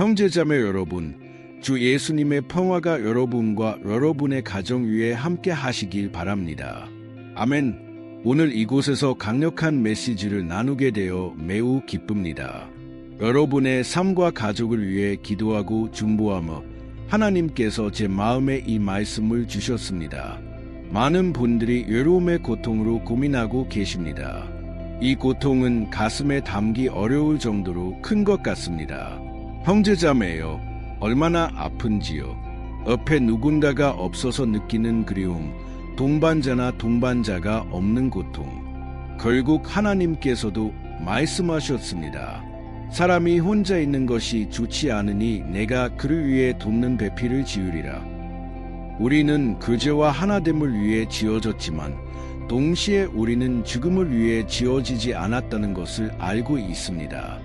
형제자매 여러분, 주 예수님의 평화가 여러분과 여러분의 가정 위에 함께 하시길 바랍니다. 아멘. 오늘 이곳에서 강력한 메시지를 나누게 되어 매우 기쁩니다. 여러분의 삶과 가족을 위해 기도하고 중보하며 하나님께서 제 마음에 이 말씀을 주셨습니다. 많은 분들이 외로움의 고통으로 고민하고 계십니다. 이 고통은 가슴에 담기 어려울 정도로 큰 것 같습니다. 형제자매여, 얼마나 아픈지요. 옆에 누군가가 없어서 느끼는 그리움, 동반자나 동반자가 없는 고통. 결국 하나님께서도 말씀하셨습니다. 사람이 혼자 있는 것이 좋지 않으니 내가 그를 위해 돕는 배필을 지으리라. 우리는 그제와 하나됨을 위해 지어졌지만 동시에 우리는 죽음을 위해 지어지지 않았다는 것을 알고 있습니다.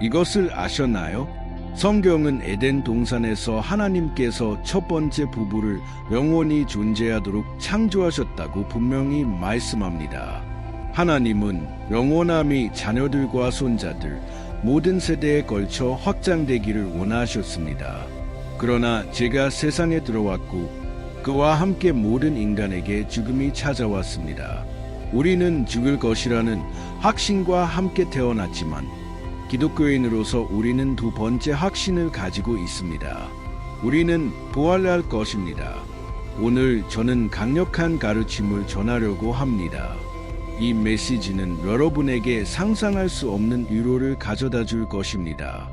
이것을 아셨나요? 성경은 에덴 동산에서 하나님께서 첫 번째 부부를 영원히 존재하도록 창조하셨다고 분명히 말씀합니다. 하나님은 영원함이 자녀들과 손자들, 모든 세대에 걸쳐 확장되기를 원하셨습니다. 그러나 제가 세상에 들어왔고 그와 함께 모든 인간에게 죽음이 찾아왔습니다. 우리는 죽을 것이라는 확신과 함께 태어났지만 기독교인으로서 우리는 두 번째 확신을 가지고 있습니다. 우리는 부활할 것입니다. 오늘 저는 강력한 가르침을 전하려고 합니다. 이 메시지는 여러분에게 상상할 수 없는 위로를 가져다 줄 것입니다.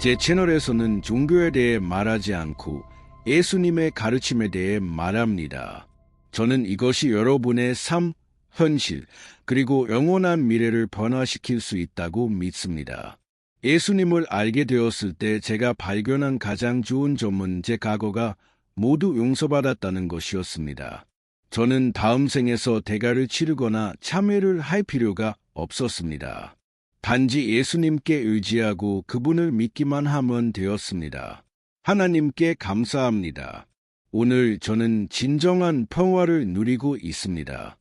제 채널에서는 종교에 대해 말하지 않고 예수님의 가르침에 대해 말합니다. 저는 이것이 여러분의 삶, 현실, 그리고 영원한 미래를 변화시킬 수 있다고 믿습니다. 예수님을 알게 되었을 때 제가 발견한 가장 좋은 점은 제 과거가 모두 용서받았다는 것이었습니다. 저는 다음 생에서 대가를 치르거나 참회를 할 필요가 없었습니다. 단지 예수님께 의지하고 그분을 믿기만 하면 되었습니다. 하나님께 감사합니다. 오늘 저는 진정한 평화를 누리고 있습니다.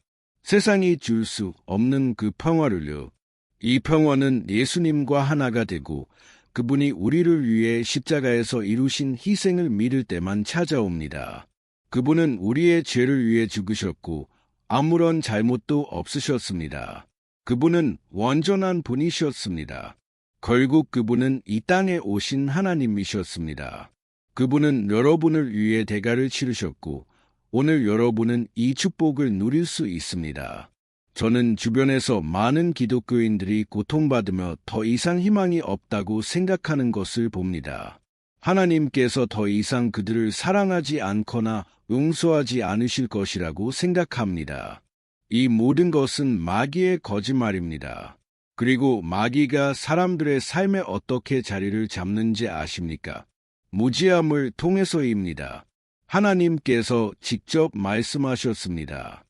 세상이 줄 수 없는 그 평화를요. 이 평화는 예수님과 하나가 되고 그분이 우리를 위해 십자가에서 이루신 희생을 믿을 때만 찾아옵니다. 그분은 우리의 죄를 위해 죽으셨고 아무런 잘못도 없으셨습니다. 그분은 완전한 분이셨습니다. 결국 그분은 이 땅에 오신 하나님이셨습니다. 그분은 여러분을 위해 대가를 치르셨고 오늘 여러분은 이 축복을 누릴 수 있습니다. 저는 주변에서 많은 기독교인들이 고통받으며 더 이상 희망이 없다고 생각하는 것을 봅니다. 하나님께서 더 이상 그들을 사랑하지 않거나 용서하지 않으실 것이라고 생각합니다. 이 모든 것은 마귀의 거짓말입니다. 그리고 마귀가 사람들의 삶에 어떻게 자리를 잡는지 아십니까? 무지함을 통해서입니다. 하나님께서 직접 말씀하셨습니다.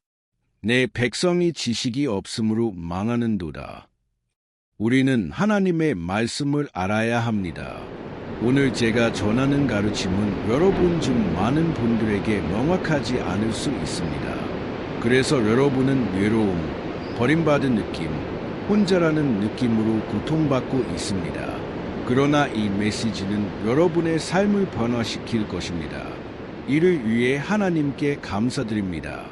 내 백성이 지식이 없으므로 망하는도다. 우리는 하나님의 말씀을 알아야 합니다. 오늘 제가 전하는 가르침은 여러분 중 많은 분들에게 명확하지 않을 수 있습니다. 그래서 여러분은 외로움, 버림받은 느낌, 혼자라는 느낌으로 고통받고 있습니다. 그러나 이 메시지는 여러분의 삶을 변화시킬 것입니다. 이를 위해 하나님께 감사드립니다.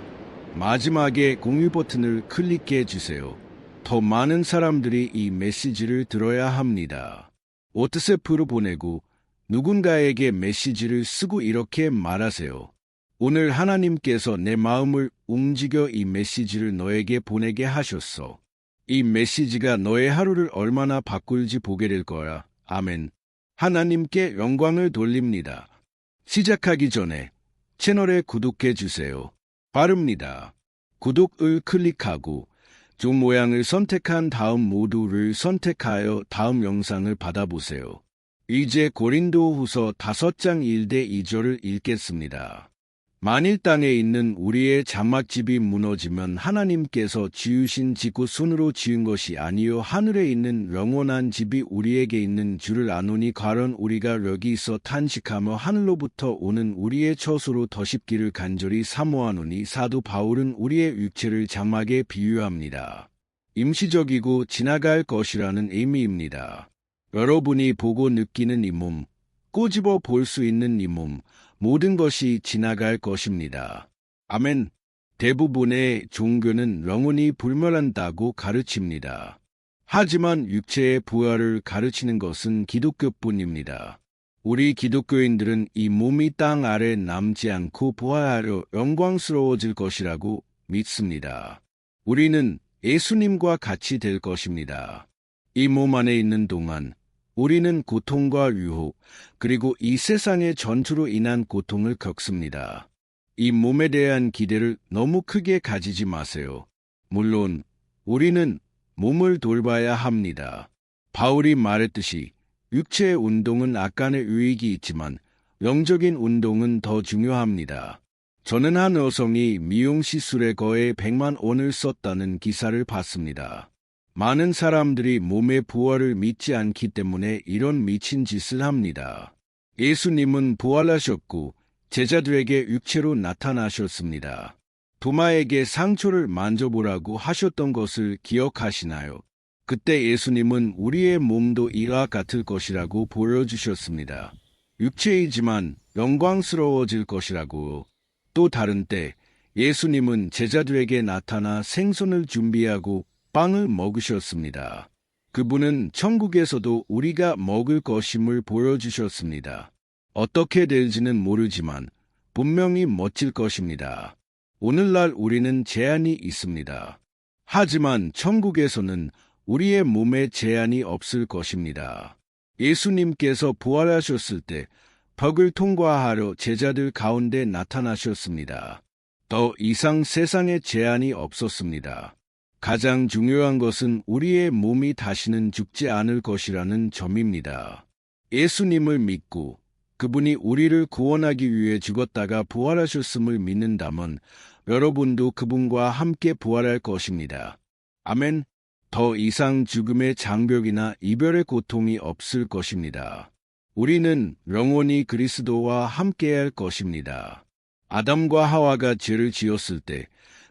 마지막에 공유 버튼을 클릭해 주세요. 더 많은 사람들이 이 메시지를 들어야 합니다. 오트세프로 보내고 누군가에게 메시지를 쓰고 이렇게 말하세요. 오늘 하나님께서 내 마음을 움직여 이 메시지를 너에게 보내게 하셨어. 이 메시지가 너의 하루를 얼마나 바꿀지 보게 될 거야. 아멘. 하나님께 영광을 돌립니다. 시작하기 전에 채널에 구독해 주세요. 빠릅니다. 구독을 클릭하고 종 모양을 선택한 다음 모두를 선택하여 다음 영상을 받아보세요. 이제 고린도 후서 5장 1대 2절을 읽겠습니다. 만일 땅에 있는 우리의 장막집이 무너지면 하나님께서 지으신 지구 손으로 지은 것이 아니요 하늘에 있는 영원한 집이 우리에게 있는 줄을 아노니 가론 우리가 여기서 탄식하며 하늘로부터 오는 우리의 처소로 더 쉽기를 간절히 사모하노니 사도 바울은 우리의 육체를 장막에 비유합니다. 임시적이고 지나갈 것이라는 의미입니다. 여러분이 보고 느끼는 이 몸, 꼬집어 볼 수 있는 이 몸, 모든 것이 지나갈 것입니다. 아멘. 대부분의 종교는 영혼이 불멸한다고 가르칩니다. 하지만 육체의 부활을 가르치는 것은 기독교뿐입니다. 우리 기독교인들은 이 몸이 땅 아래 남지 않고 부활하여 영광스러워질 것이라고 믿습니다. 우리는 예수님과 같이 될 것입니다. 이 몸 안에 있는 동안 우리는 고통과 유혹, 그리고 이 세상의 전투로 인한 고통을 겪습니다. 이 몸에 대한 기대를 너무 크게 가지지 마세요. 물론, 우리는 몸을 돌봐야 합니다. 바울이 말했듯이 육체의 운동은 약간의 유익이 있지만 영적인 운동은 더 중요합니다. 저는 한 여성이 미용 시술에 거의 100만 원을 썼다는 기사를 봤습니다. 많은 사람들이 몸의 부활을 믿지 않기 때문에 이런 미친 짓을 합니다. 예수님은 부활하셨고 제자들에게 육체로 나타나셨습니다. 도마에게 상처를 만져보라고 하셨던 것을 기억하시나요? 그때 예수님은 우리의 몸도 이와 같을 것이라고 보여주셨습니다. 육체이지만 영광스러워질 것이라고. 또 다른 때 예수님은 제자들에게 나타나 생선을 준비하고 빵을 먹으셨습니다. 그분은 천국에서도 우리가 먹을 것임을 보여주셨습니다. 어떻게 될지는 모르지만 분명히 멋질 것입니다. 오늘날 우리는 제한이 있습니다. 하지만 천국에서는 우리의 몸에 제한이 없을 것입니다. 예수님께서 부활하셨을 때 벽을 통과하려 제자들 가운데 나타나셨습니다. 더 이상 세상에 제한이 없었습니다. 가장 중요한 것은 우리의 몸이 다시는 죽지 않을 것이라는 점입니다. 예수님을 믿고 그분이 우리를 구원하기 위해 죽었다가 부활하셨음을 믿는다면 여러분도 그분과 함께 부활할 것입니다. 아멘. 더 이상 죽음의 장벽이나 이별의 고통이 없을 것입니다. 우리는 영원히 그리스도와 함께할 것입니다. 아담과 하와가 죄를 지었을 때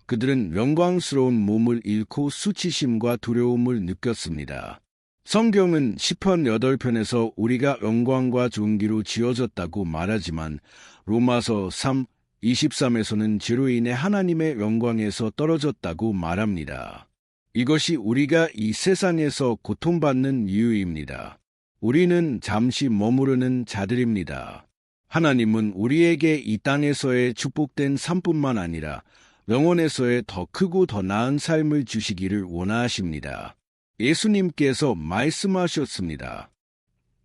그들은 영광스러운 몸을 잃고 수치심과 두려움을 느꼈습니다. 성경은 10편 8편에서 우리가 영광과 존귀로 지어졌다고 말하지만 로마서 3, 23에서는 죄로 인해 하나님의 영광에서 떨어졌다고 말합니다. 이것이 우리가 이 세상에서 고통받는 이유입니다. 우리는 잠시 머무르는 자들입니다. 하나님은 우리에게 이 땅에서의 축복된 삶뿐만 아니라 영원에서의 더 크고 더 나은 삶을 주시기를 원하십니다. 예수님께서 말씀하셨습니다.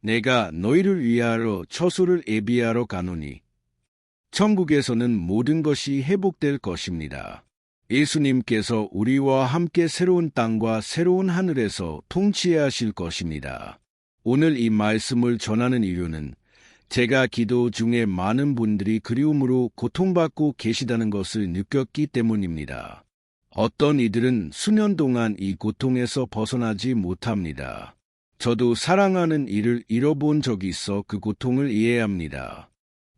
내가 너희를 위하러 처소를 예비하러 가노니 천국에서는 모든 것이 회복될 것입니다. 예수님께서 우리와 함께 새로운 땅과 새로운 하늘에서 통치하실 것입니다. 오늘 이 말씀을 전하는 이유는 제가 기도 중에 많은 분들이 그리움으로 고통받고 계시다는 것을 느꼈기 때문입니다. 어떤 이들은 수년 동안 이 고통에서 벗어나지 못합니다. 저도 사랑하는 이를 잃어본 적이 있어 그 고통을 이해합니다.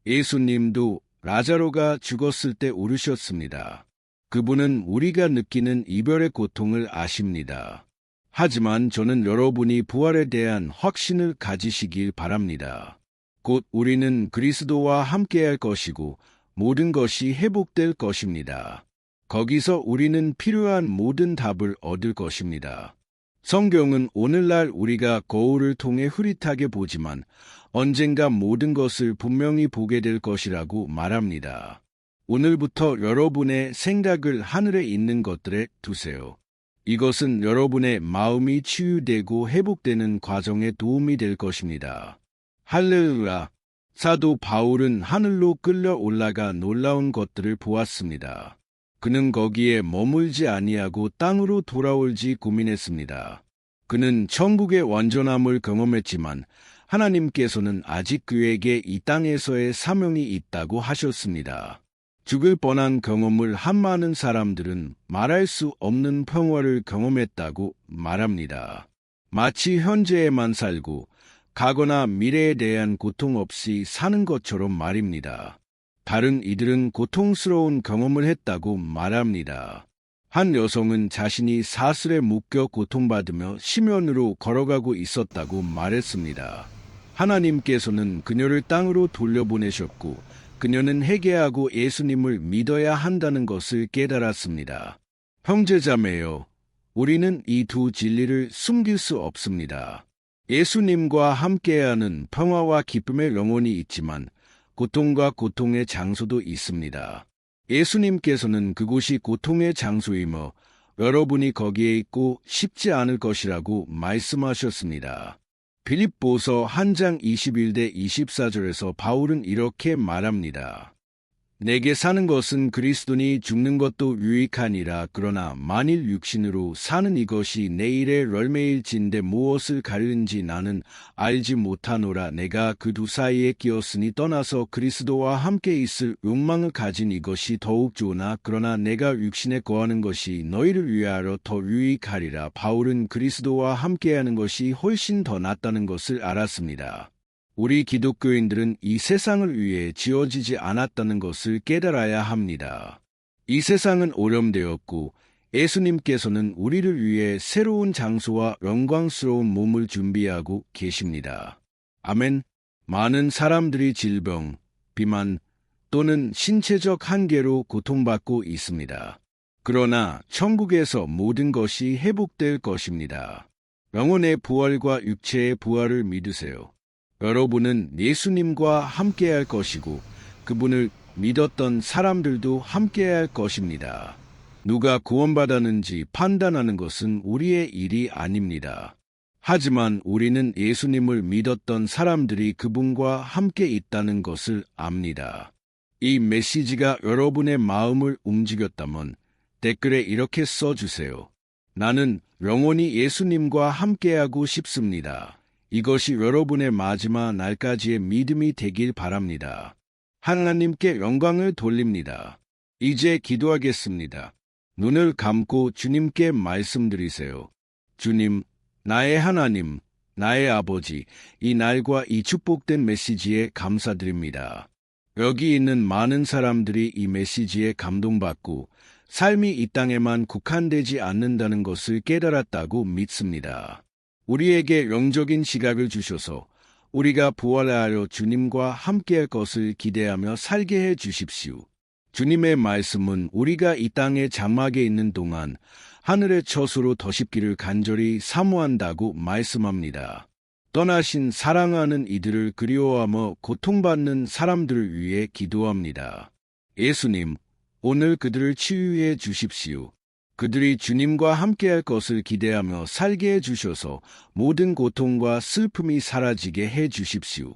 예수님도 라자로가 죽었을 때 울으셨습니다. 그분은 우리가 느끼는 이별의 고통을 아십니다. 하지만 저는 여러분이 부활에 대한 확신을 가지시길 바랍니다. 곧 우리는 그리스도와 함께할 것이고 모든 것이 회복될 것입니다. 거기서 우리는 필요한 모든 답을 얻을 것입니다. 성경은 오늘날 우리가 거울을 통해 흐릿하게 보지만 언젠가 모든 것을 분명히 보게 될 것이라고 말합니다. 오늘부터 여러분의 생각을 하늘에 있는 것들에 두세요. 이것은 여러분의 마음이 치유되고 회복되는 과정에 도움이 될 것입니다. 할렐루야. 사도 바울은 하늘로 끌려 올라가 놀라운 것들을 보았습니다. 그는 거기에 머물지 아니하고 땅으로 돌아올지 고민했습니다. 그는 천국의 완전함을 경험했지만 하나님께서는 아직 그에게 이 땅에서의 사명이 있다고 하셨습니다. 죽을 뻔한 경험을 한 많은 사람들은 말할 수 없는 평화를 경험했다고 말합니다. 마치 현재에만 살고 가거나 미래에 대한 고통 없이 사는 것처럼 말입니다. 다른 이들은 고통스러운 경험을 했다고 말합니다. 한 여성은 자신이 사슬에 묶여 고통받으며 심연으로 걸어가고 있었다고 말했습니다. 하나님께서는 그녀를 땅으로 돌려보내셨고 그녀는 회개하고 예수님을 믿어야 한다는 것을 깨달았습니다. 형제자매요, 우리는 이 두 진리를 숨길 수 없습니다. 예수님과 함께하는 평화와 기쁨의 영혼이 있지만 고통과 고통의 장소도 있습니다. 예수님께서는 그곳이 고통의 장소이며 여러분이 거기에 있고 쉽지 않을 것이라고 말씀하셨습니다. 빌립보서 한장 21대 24절에서 바울은 이렇게 말합니다. 내게 사는 것은 그리스도니 죽는 것도 유익하니라. 그러나 만일 육신으로 사는 이것이 내일의 럴매일진데 무엇을 가르는지 나는 알지 못하노라. 내가 그 두 사이에 끼었으니 떠나서 그리스도와 함께 있을 욕망을 가진 이것이 더욱 좋으나 그러나 내가 육신에 거하는 것이 너희를 위하여 더 유익하리라. 바울은 그리스도와 함께하는 것이 훨씬 더 낫다는 것을 알았습니다. 우리 기독교인들은 이 세상을 위해 지어지지 않았다는 것을 깨달아야 합니다. 이 세상은 오염되었고 예수님께서는 우리를 위해 새로운 장소와 영광스러운 몸을 준비하고 계십니다. 아멘. 많은 사람들이 질병, 비만 또는 신체적 한계로 고통받고 있습니다. 그러나 천국에서 모든 것이 회복될 것입니다. 영혼의 부활과 육체의 부활을 믿으세요. 여러분은 예수님과 함께할 것이고 그분을 믿었던 사람들도 함께할 것입니다. 누가 구원받았는지 판단하는 것은 우리의 일이 아닙니다. 하지만 우리는 예수님을 믿었던 사람들이 그분과 함께 있다는 것을 압니다. 이 메시지가 여러분의 마음을 움직였다면 댓글에 이렇게 써주세요. 나는 영원히 예수님과 함께하고 싶습니다. 이것이 여러분의 마지막 날까지의 믿음이 되길 바랍니다. 하나님께 영광을 돌립니다. 이제 기도하겠습니다. 눈을 감고 주님께 말씀드리세요. 주님, 나의 하나님, 나의 아버지, 이 날과 이 축복된 메시지에 감사드립니다. 여기 있는 많은 사람들이 이 메시지에 감동받고 삶이 이 땅에만 국한되지 않는다는 것을 깨달았다고 믿습니다. 우리에게 영적인 시각을 주셔서 우리가 부활하여 주님과 함께할 것을 기대하며 살게 해 주십시오. 주님의 말씀은 우리가 이 땅의 장막에 있는 동안 하늘의 처수로 더십기를 간절히 사모한다고 말씀합니다. 떠나신 사랑하는 이들을 그리워하며 고통받는 사람들을 위해 기도합니다. 예수님, 오늘 그들을 치유해 주십시오. 그들이 주님과 함께할 것을 기대하며 살게 해 주셔서 모든 고통과 슬픔이 사라지게 해 주십시오.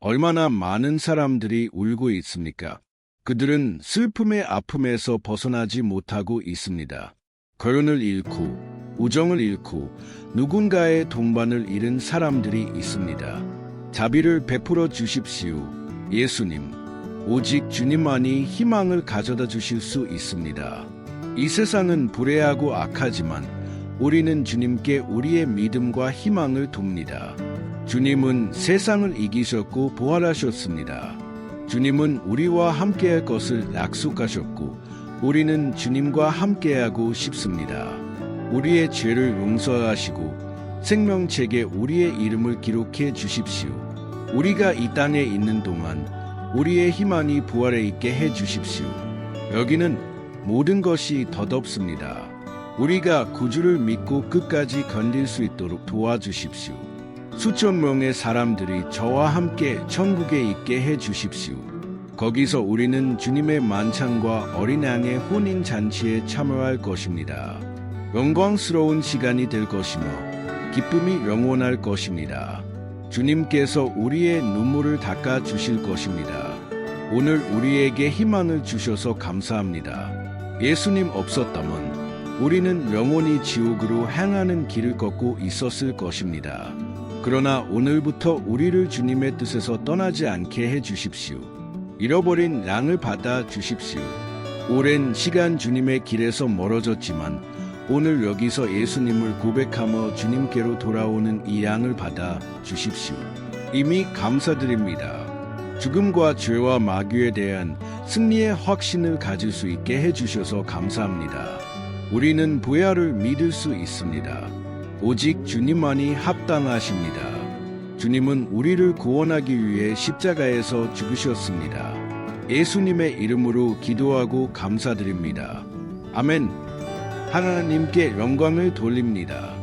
얼마나 많은 사람들이 울고 있습니까? 그들은 슬픔의 아픔에서 벗어나지 못하고 있습니다. 결혼을 잃고, 우정을 잃고, 누군가의 동반을 잃은 사람들이 있습니다. 자비를 베풀어 주십시오. 예수님, 오직 주님만이 희망을 가져다 주실 수 있습니다. 이 세상은 불의하고 악하지만 우리는 주님께 우리의 믿음과 희망을 둡니다. 주님은 세상을 이기셨고 부활하셨습니다. 주님은 우리와 함께할 것을 약속하셨고 우리는 주님과 함께하고 싶습니다. 우리의 죄를 용서하시고 생명책에 우리의 이름을 기록해 주십시오. 우리가 이 땅에 있는 동안 우리의 희망이 부활해 있게 해 주십시오. 여기는 모든 것이 덧없습니다. 우리가 구주를 믿고 끝까지 건딜 수 있도록 도와주십시오. 수천 명의 사람들이 저와 함께 천국에 있게 해 주십시오. 거기서 우리는 주님의 만찬과 어린 양의 혼인 잔치에 참여할 것입니다. 영광스러운 시간이 될 것이며 기쁨이 영원할 것입니다. 주님께서 우리의 눈물을 닦아 주실 것입니다. 오늘 우리에게 희망을 주셔서 감사합니다. 예수님 없었다면 우리는 영원히 지옥으로 향하는 길을 걷고 있었을 것입니다. 그러나 오늘부터 우리를 주님의 뜻에서 떠나지 않게 해 주십시오. 잃어버린 양을 받아 주십시오. 오랜 시간 주님의 길에서 멀어졌지만 오늘 여기서 예수님을 고백하며 주님께로 돌아오는 이 양을 받아 주십시오. 이미 감사드립니다. 죽음과 죄와 마귀에 대한 승리의 확신을 가질 수 있게 해주셔서 감사합니다. 우리는 부야를 믿을 수 있습니다. 오직 주님만이 합당하십니다. 주님은 우리를 구원하기 위해 십자가에서 죽으셨습니다. 예수님의 이름으로 기도하고 감사드립니다. 아멘. 하나님께 영광을 돌립니다.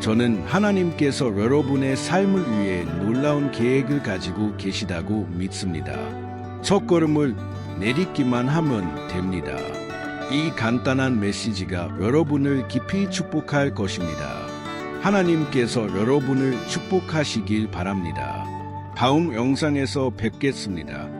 저는 하나님께서 여러분의 삶을 위해 놀라운 계획을 가지고 계시다고 믿습니다. 첫 걸음을 내딛기만 하면 됩니다. 이 간단한 메시지가 여러분을 깊이 축복할 것입니다. 하나님께서 여러분을 축복하시길 바랍니다. 다음 영상에서 뵙겠습니다.